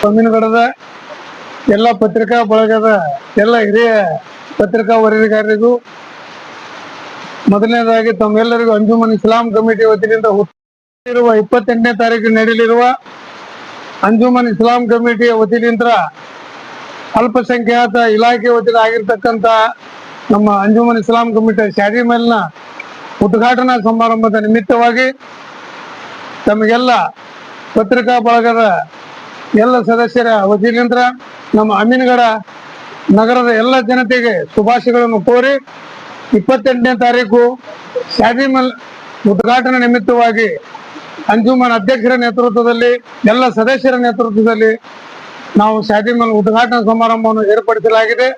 ಸ್ವಾಮಿನಗಡದ ಎಲ್ಲ ಪತ್ರಿಕಾ ಬಳಗದ ಎಲ್ಲ ಹಿರಿಯ ಪತ್ರಿಕಾ ವರದಿಗಾರರಿಗೂ ಮೊದಲನೇದಾಗಿ ತಮ್ಮೆಲ್ಲರಿಗೂ ಅಂಜುಮನ್ ಇಸ್ಲಾಂ ಕಮಿಟಿ ವತಿಯಿಂದ ಹುಟ್ಟಿರುವ ಇಪ್ಪತ್ತೆಂಟನೇ ತಾರೀಕು ನಡೆಯಲಿರುವ ಅಂಜುಮನ್ ಇಸ್ಲಾಂ ಕಮಿಟಿಯ ವತಿಯಿಂದ ಅಲ್ಪಸಂಖ್ಯಾತ ಇಲಾಖೆ ವತಿಯಿಂದ ಆಗಿರ್ತಕ್ಕಂಥ ನಮ್ಮ ಅಂಜುಮನ್ ಇಸ್ಲಾಂ ಕಮಿಟಿಯ ಶಾದಿ ಮೇಲಿನ ಉದ್ಘಾಟನಾ ಸಮಾರಂಭದ ನಿಮಿತ್ತವಾಗಿ ತಮಗೆಲ್ಲ ಪತ್ರಿಕಾ ಬಳಗದ ಎಲ್ಲ ಸದಸ್ಯರ ವತಿಯಿಂದ ನಮ್ಮ ಅಮೀನ್ಗಡ ನಗರದ ಎಲ್ಲ ಜನತೆಗೆ ಶುಭಾಶಯಗಳನ್ನು ಕೋರಿ ಇಪ್ಪತ್ತೆಂಟನೇ ತಾರೀಕು ಶಾದಿಮಲ್ ಉದ್ಘಾಟನೆ ನಿಮಿತ್ತವಾಗಿ ಅಂಜುಮನ್ ಅಧ್ಯಕ್ಷರ ನೇತೃತ್ವದಲ್ಲಿ, ಎಲ್ಲ ಸದಸ್ಯರ ನೇತೃತ್ವದಲ್ಲಿ ನಾವು ಶಾದಿ ಮಲ್ ಉದ್ಘಾಟನಾ ಸಮಾರಂಭವನ್ನು ಏರ್ಪಡಿಸಲಾಗಿದೆ.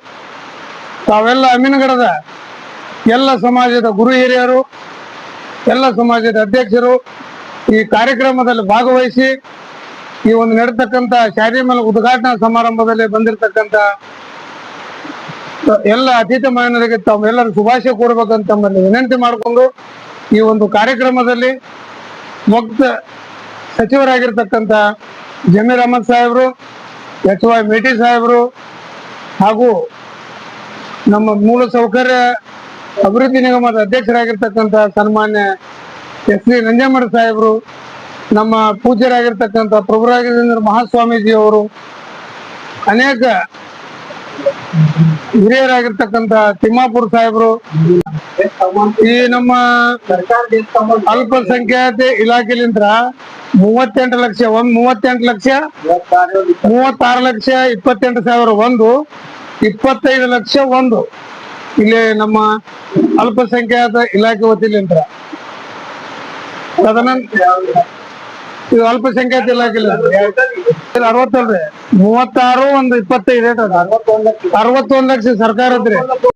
ತಾವೆಲ್ಲ ಅಮೀನ್ಗಡದ ಎಲ್ಲ ಸಮಾಜದ ಗುರು ಹಿರಿಯರು, ಎಲ್ಲ ಸಮಾಜದ ಅಧ್ಯಕ್ಷರು ಈ ಕಾರ್ಯಕ್ರಮದಲ್ಲಿ ಭಾಗವಹಿಸಿ ಈ ಒಂದು ನಡೆತಕ್ಕಂತ ಶಾರಿಮಲ್ ಮೇಲೆ ಉದ್ಘಾಟನಾ ಸಮಾರಂಭದಲ್ಲಿ ಬಂದಿರತಕ್ಕಂತ ಎಲ್ಲ ಅತಿಥಿ ಮಹನರಿಗೆ ತಾವೆಲ್ಲರೂ ಶುಭಾಶಯ ಕೋರ್ಬೇಕಂತ ತಮ್ಮಲ್ಲಿ ವಿನಂತಿ ಮಾಡಿಕೊಂಡು ಈ ಒಂದು ಕಾರ್ಯಕ್ರಮದಲ್ಲಿ ಮುಕ್ತ ಸಚಿವರಾಗಿರ್ತಕ್ಕಂಥ ಜಮೀರ್ ಅಹಮದ್ ಸಾಹೇಬರು ಎಚ್ ವೈ ಮೇಟಿ ಸಾಹೇಬರು ಹಾಗೂ ನಮ್ಮ ಮೂಲ ಸೌಕರ್ಯ ಅಭಿವೃದ್ಧಿ ನಿಗಮದ ಅಧ್ಯಕ್ಷರಾಗಿರ್ತಕ್ಕಂಥ ಸನ್ಮಾನ್ಯ ಎಸ್ ವಿ ನಂಜಮ್ಮಡ ಸಾಹೇಬರು ನಮ್ಮ ಪೂಜ್ಯರಾಗಿರ್ತಕ್ಕಂಥ ಪ್ರಭುರಾಘವೇಂದ್ರ ಮಹಾಸ್ವಾಮೀಜಿ ಅವರು ಅನೇಕ ಹಿರಿಯರಾಗಿರ್ತಕ್ಕಂಥ ತಿಮ್ಮಾಪುರ ಸಾಹೇಬರು, ಈ ನಮ್ಮ ಅಲ್ಪಸಂಖ್ಯಾತ ಇಲಾಖೆಲಿಂದ ಮೂವತ್ತೆಂಟು ಲಕ್ಷ, ಒಂದ್ ಮೂವತ್ತೆಂಟು ಲಕ್ಷ, ಮೂವತ್ತಾರು ಲಕ್ಷ ಇಪ್ಪತ್ತೆಂಟು ಸಾವಿರ ಒಂದು, ಇಪ್ಪತ್ತೈದು ಲಕ್ಷ ಒಂದು ಇಲ್ಲಿ ನಮ್ಮ ಅಲ್ಪಸಂಖ್ಯಾತ ಇಲಾಖೆ ವತಿಲಿಂದ ತದನಂತರ ಇದು ಅಲ್ಪಸಂಖ್ಯಾತ ಇಲಾಖೆ ಅರವತ್ತಲ್ರಿ ಮೂವತ್ತಾರು ಒಂದು ಇಪ್ಪತ್ತೈದು ರೇಟ್ ಅದ. ಅರವತ್ತೊಂದು ಲಕ್ಷ ಸರ್ಕಾರದ್ರಿ.